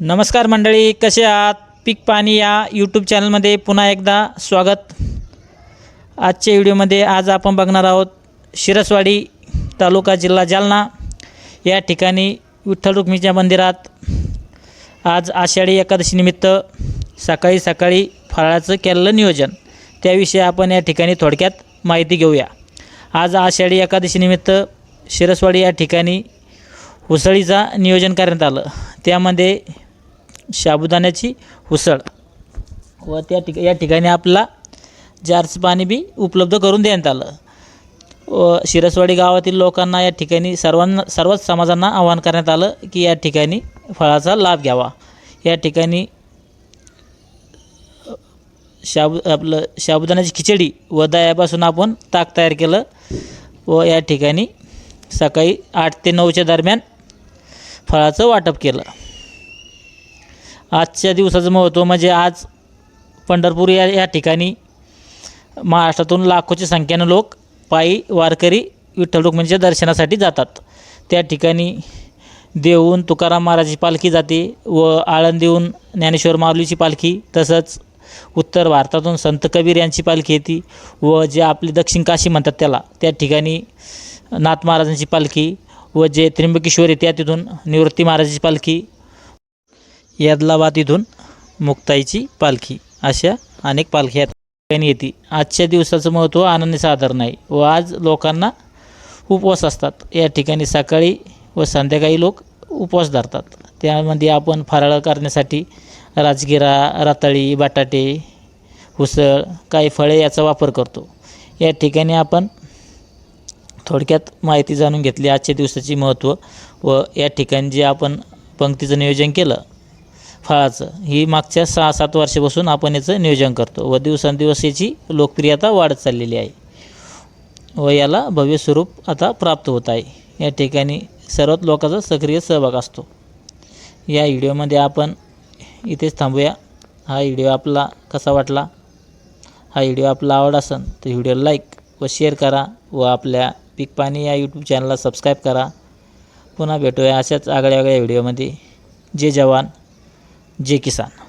नमस्कार मंडळी कसे आहात? पीक पाणी या यूट्यूब चॅनलमध्ये पुन्हा एकदा स्वागत. आजच्या व्हिडिओमध्ये आज आपण बघणार आहोत शिरसवाडी तालुका जिल्हा जालना. या ठिकाणी विठ्ठल रुक्मीच्या मंदिरात आज आषाढी एकादशीनिमित्त सकाळी सकाळी फराळाचं केलेलं नियोजन. त्याविषयी आपण या ठिकाणी थोडक्यात माहिती घेऊया. आज आषाढी एकादशीनिमित्त शिरसवाडी या ठिकाणी उसळीचा नियोजन करण्यात आलं. त्यामध्ये साबुदाण्याची उसळ. व त्या ठिक या ठिकाणी आपला जारचं पाणी बी उपलब्ध करून देण्यात आलं. व शिरसवाडी गावातील लोकांना या ठिकाणी सर्वांना सर्वच समाजांना आवाहन करण्यात आलं की या ठिकाणी फळाचा लाभ घ्यावा. या ठिकाणी शाबु आपलं साबुदाण्याची खिचडी व दह्यापासून आपण ताक तयार केलं व या ठिकाणी सकाळी आठ ते नऊच्या दरम्यान फळाचं वाटप केलं. आजच्या दिवसाचं महत्त्व म्हणजे आज पंढरपूर या या ठिकाणी महाराष्ट्रातून लाखोच्या संख्येनं लोक पायी वारकरी विठ्ठल रुक्मिणीच्या दर्शनासाठी जातात. त्या ठिकाणी देऊन तुकाराम महाराजाची पालखी जाते व आळंदीहून ज्ञानेश्वर माऊलीची पालखी तसंच उत्तर भारतातून संत कबीर यांची पालखी येते व जे आपली दक्षिण काशी म्हणतात त्याला त्या ठिकाणी नाथ महाराजांची पालखी व जे त्र्यंबकेश्वर येते तिथून निवृत्ती महाराजाची पालखी यादलाबाद इथून मुक्ताईची पालखी. अशा अनेक पालख्या या ठिकाणी येते. आजच्या दिवसाचं महत्त्व आनंद साधारण आहे व आज लोकांना उपवास असतात. या ठिकाणी सकाळी व संध्याकाळी लोक उपवास धरतात. त्यामध्ये आपण फराळ करण्यासाठी राजगिरा रताळी बटाटे उसळ काही फळे याचा वापर करतो. या ठिकाणी आपण थोडक्यात माहिती जाणून घेतली. आजच्या दिवसाची महत्त्व व या ठिकाणी जे आपण पंक्तीचं नियोजन केलं फळाचं. ही मागच्या सहा सात वर्षापासून आपण याचं नियोजन करतो. व दिवसेंदिवस याची लोकप्रियता वाढत चाललेली आहे. व याला भव्य स्वरूप आता प्राप्त होत आहे. या ठिकाणी सर्वच लोकांचा सक्रिय सहभाग असतो. या व्हिडिओमध्ये आपण इथेच थांबूया. हा व्हिडिओ आपला कसा वाटला? हा व्हिडिओ आपला आवड असेल तर व्हिडिओला लाईक व शेअर करा व आपल्या पीक पाणी या यूट्यूब चॅनलला सबस्क्राईब करा. पुन्हा भेटूया अशाच आगळ्या आगळ्या व्हिडिओमध्ये. जय जवान. जे किसान.